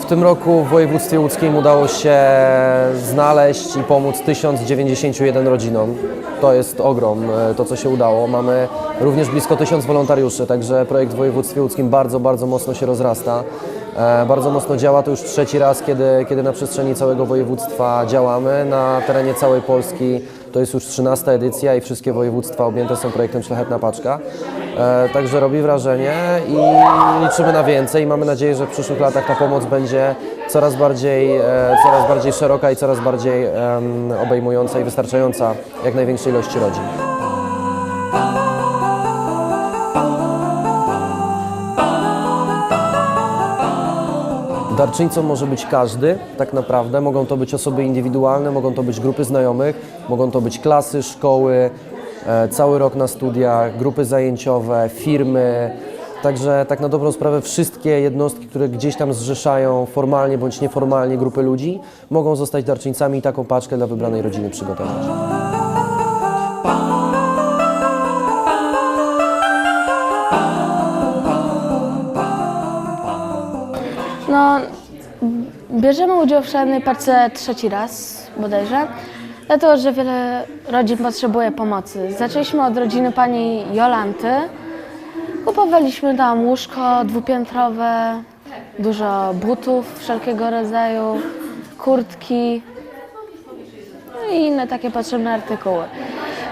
W tym roku w województwie łódzkim udało się znaleźć i pomóc 1091 rodzinom. To jest ogrom, e, to co się udało. Mamy również blisko 1000 wolontariuszy, także projekt w województwie łódzkim bardzo, bardzo mocno się rozrasta. E, Bardzo mocno działa, to już trzeci raz, kiedy, kiedy na przestrzeni całego województwa działamy. Na terenie całej Polski to jest już 13 edycja i wszystkie województwa objęte są projektem Szlachetna Paczka. E, Także robi wrażenie i liczymy na więcej. Mamy nadzieję, że w przyszłych latach ta pomoc będzie coraz bardziej, e, coraz bardziej szeroka i coraz bardziej em, obejmująca i wystarczająca jak największej ilości rodzin. Darczyńcą może być każdy, tak naprawdę. Mogą to być osoby indywidualne, mogą to być grupy znajomych, mogą to być klasy, szkoły, e, cały rok na studiach, grupy zajęciowe, firmy. Także tak na dobrą sprawę wszystkie jednostki, które gdzieś tam zrzeszają formalnie bądź nieformalnie grupy ludzi, mogą zostać darczyńcami i taką paczkę dla wybranej rodziny przygotować. No, bierzemy udział w szalonej paczce trzeci raz bodajże, dlatego że wiele rodzin potrzebuje pomocy. Zaczęliśmy od rodziny pani Jolanty. Kupowaliśmy tam łóżko dwupiętrowe, dużo butów wszelkiego rodzaju, kurtki no i inne takie potrzebne artykuły.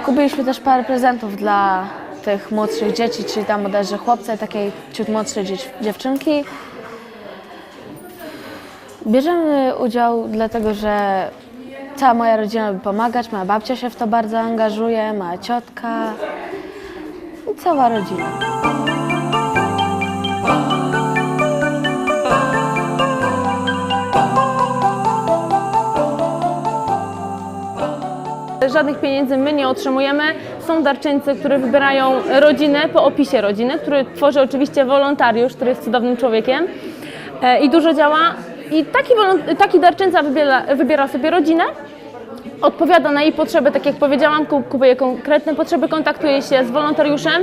Kupiliśmy też parę prezentów dla tych młodszych dzieci, czyli tam bodajże chłopca i takiej ciut młodszej dziewczynki. Bierzemy udział dlatego, że cała moja rodzina lubi pomagać, moja babcia się w to bardzo angażuje, moja ciotka i cała rodzina. Żadnych pieniędzy my nie otrzymujemy. Są darczyńcy, którzy wybierają rodzinę po opisie rodziny, który tworzy oczywiście wolontariusz, który jest cudownym człowiekiem e, i dużo działa. I taki, taki darczyńca wybiera, wybiera sobie rodzinę, odpowiada na jej potrzeby, tak jak powiedziałam, ku- kupuje konkretne potrzeby, kontaktuje się z wolontariuszem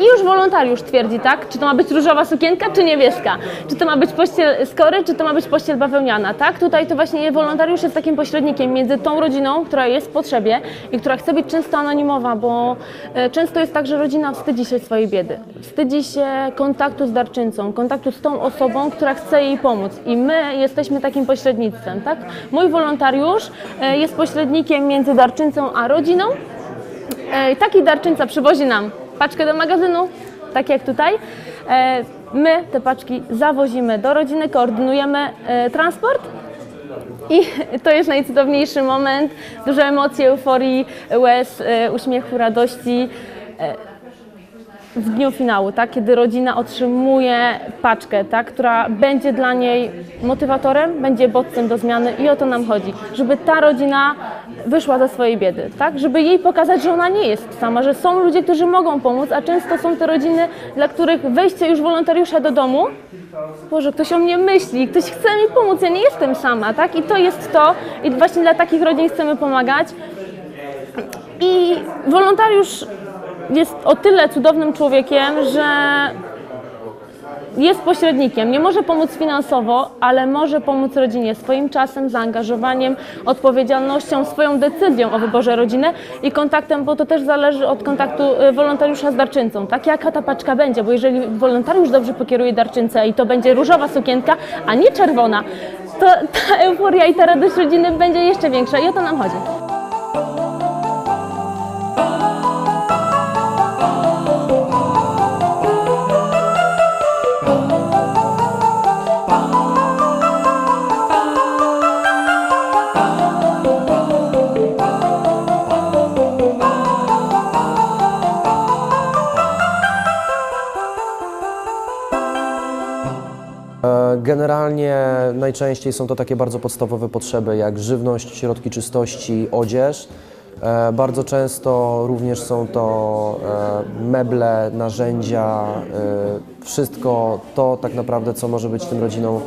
i już wolontariusz twierdzi, tak, czy to ma być różowa sukienka, czy niebieska, czy to ma być pościel z kory, czy to ma być pościel bawełniana, tak? Tutaj to właśnie wolontariusz jest takim pośrednikiem między tą rodziną, która jest w potrzebie i która chce być często anonimowa, bo e, często jest tak, że rodzina wstydzi się swojej biedy, wstydzi się kontaktu z darczyńcą, kontaktu z tą osobą, która chce jej pomóc i my jesteśmy takim pośrednictwem, tak? Mój wolontariusz e, jest pośrednikiem między darczyńcą a rodziną. E, Taki darczyńca przywozi nam paczkę do magazynu, tak jak tutaj. E, My te paczki zawozimy do rodziny, koordynujemy e, transport. I to jest najcudowniejszy moment, duże emocje, euforii, łez, e, uśmiechu, radości w dniu finału, tak? kiedy rodzina otrzymuje paczkę, tak? która będzie dla niej motywatorem, będzie bodźcem do zmiany i o to nam chodzi, żeby ta rodzina wyszła ze swojej biedy, tak? żeby jej pokazać, że ona nie jest sama, że są ludzie, którzy mogą pomóc, a często są te rodziny, dla których wejście już wolontariusza do domu Boże, ktoś o mnie myśli, ktoś chce mi pomóc, ja nie jestem sama, tak? I to jest to, i właśnie dla takich rodzin chcemy pomagać. I wolontariusz jest o tyle cudownym człowiekiem, że jest pośrednikiem. Nie może pomóc finansowo, ale może pomóc rodzinie swoim czasem, zaangażowaniem, odpowiedzialnością, swoją decyzją o wyborze rodziny i kontaktem, bo to też zależy od kontaktu y, wolontariusza z darczyńcą. Tak, jaka ta paczka będzie, bo jeżeli wolontariusz dobrze pokieruje darczyńcę i to będzie różowa sukienka, a nie czerwona, to ta euforia i ta radość rodziny będzie jeszcze większa i o to nam chodzi. Generalnie najczęściej są to takie bardzo podstawowe potrzeby jak żywność, środki czystości, odzież. E, Bardzo często również są to e, meble, narzędzia, e, wszystko to tak naprawdę, co może być tym rodzinom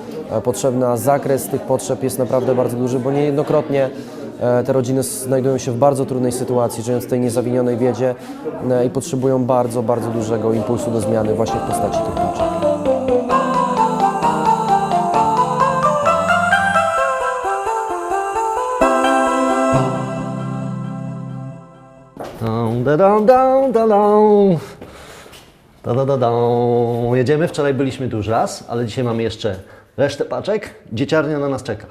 potrzebne. A zakres tych potrzeb jest naprawdę bardzo duży, bo niejednokrotnie te rodziny znajdują się w bardzo trudnej sytuacji, żyjąc w tej niezawinionej biedzie i potrzebują bardzo, bardzo dużego impulsu do zmiany właśnie w postaci tych kluczy. Jedziemy, wczoraj byliśmy tu już raz, ale dzisiaj mamy jeszcze resztę paczek. Dzieciarnia na nas czeka.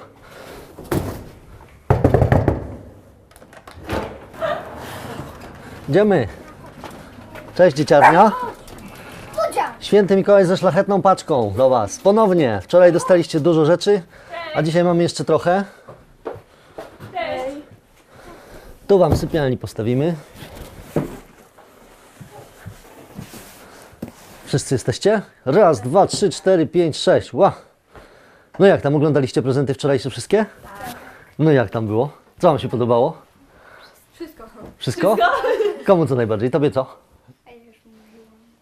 Idziemy. Cześć dzieciarnia. Święty Mikołaj ze szlachetną paczką do Was. Ponownie. Wczoraj dostaliście dużo rzeczy, a dzisiaj mamy jeszcze trochę. Tu Wam sypialni postawimy. Wszyscy jesteście? Raz, dwa, trzy, cztery, pięć, sześć. Ła! No jak tam oglądaliście prezenty wczorajsze wszystkie? No jak tam było? Co Wam się podobało? Wszystko. Wszystko? Komu co najbardziej? Tobie co?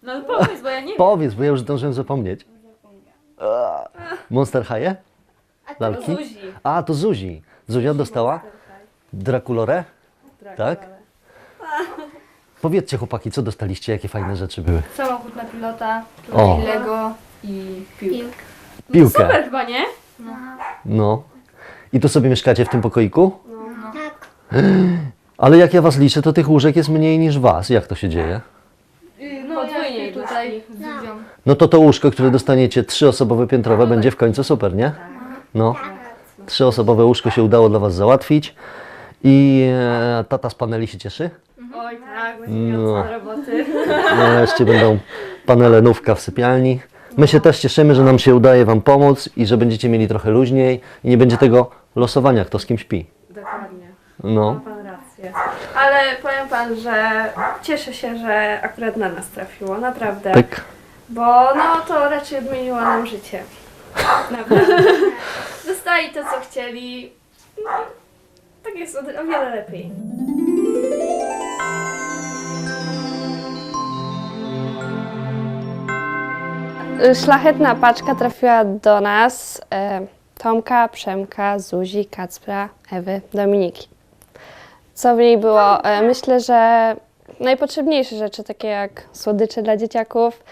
No powiedz, bo ja nie Powiedz, bo ja już zdążyłem zapomnieć. Eee, Monster High? Lalki? A, to Zuzi. Zuzia dostała Drakulorę? Tak? Powiedzcie chłopaki, co dostaliście, jakie fajne rzeczy były? Samochód na pilota, O. tutaj Lego i piłkę. Piłkę. Super chyba, nie? No. I tu sobie mieszkacie w tym pokoiku? No. Ale jak ja was liczę, to tych łóżek jest mniej niż was. Jak to się dzieje? No Podwójnie tutaj z Zuzią. No to to łóżko, które dostaniecie trzyosobowe piętrowe, będzie w końcu super, nie? No. Trzyosobowe łóżko się udało dla was załatwić. I e, tata z paneli się cieszy? Oj tak, No. roboty. Nareszcie będą panele nówka w sypialni. My się też cieszymy, że nam się udaje Wam pomóc i że będziecie mieli trochę luźniej i nie będzie tego losowania, kto z kim śpi. Dokładnie, No, ma pan rację. Ale powiem pan, że cieszę się, że akurat na nas trafiło, naprawdę. tak. Bo no to raczej odmieniło nam życie. Naprawdę. Dostali to, co chcieli. No, tak jest o wiele lepiej. Szlachetna paczka trafiła do nas e, Tomka, Przemka, Zuzi, Kacpra, Ewy, Dominiki. Co w niej było? E, myślę, że najpotrzebniejsze rzeczy, takie jak słodycze dla dzieciaków,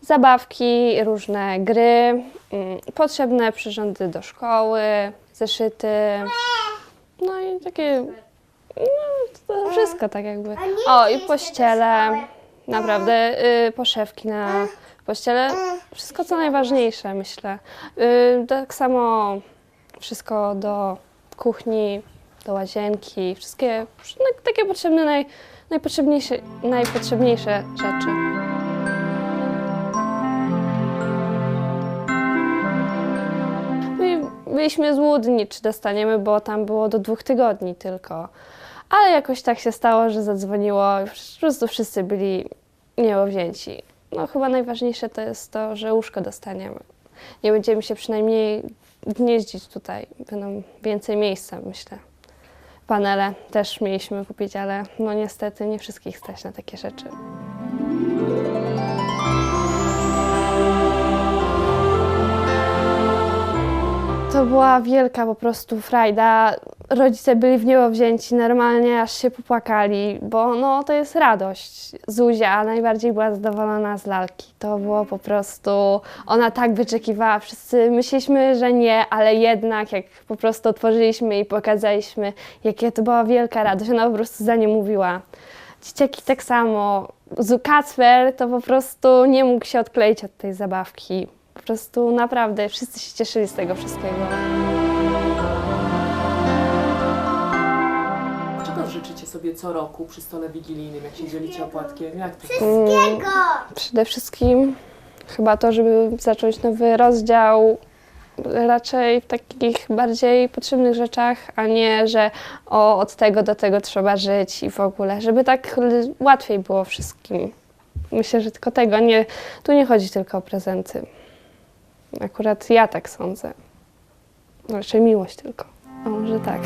zabawki, różne gry, mm, potrzebne przyrządy do szkoły, zeszyty, no i takie, no to wszystko tak jakby. O, i pościele, naprawdę, y, poszewki na pościele, wszystko co najważniejsze myślę. Y, tak samo wszystko do kuchni, do łazienki, wszystkie no, takie potrzebne, naj, najpotrzebniejsze, najpotrzebniejsze rzeczy. My byliśmy złudni, czy dostaniemy, bo tam było do dwóch tygodni tylko. Ale jakoś tak się stało, że zadzwoniło po prostu wszyscy byli niewzięci. No chyba najważniejsze to jest to, że łóżko dostaniemy. Nie będziemy się przynajmniej gnieździć tutaj. Będą więcej miejsca, myślę. Panele też mieliśmy kupić, ale no niestety nie wszystkich stać na takie rzeczy. To była wielka po prostu frajda. Rodzice byli w niebo wzięci normalnie, aż się popłakali, bo no to jest radość. Zuzia najbardziej była zadowolona z lalki. To było po prostu, ona tak wyczekiwała. Wszyscy myśleliśmy, że nie, ale jednak jak po prostu otworzyliśmy i pokazaliśmy, jakie to była wielka radość. Ona po prostu za nie mówiła. Dzieciaki tak samo. Zu- Kacper to po prostu nie mógł się odkleić od tej zabawki. Po prostu naprawdę wszyscy się cieszyli z tego wszystkiego. Czego życzycie sobie co roku przy stole wigilijnym, jak się dzielicie opłatkiem? Jak to Przede wszystkim chyba to, żeby zacząć nowy rozdział raczej w takich bardziej potrzebnych rzeczach, a nie, że o, od tego do tego trzeba żyć i w ogóle, żeby tak l- łatwiej było wszystkim. Myślę, że tylko tego, nie, tu nie chodzi tylko o prezenty. Akurat ja tak sądzę. Raczej miłość tylko. A może tak.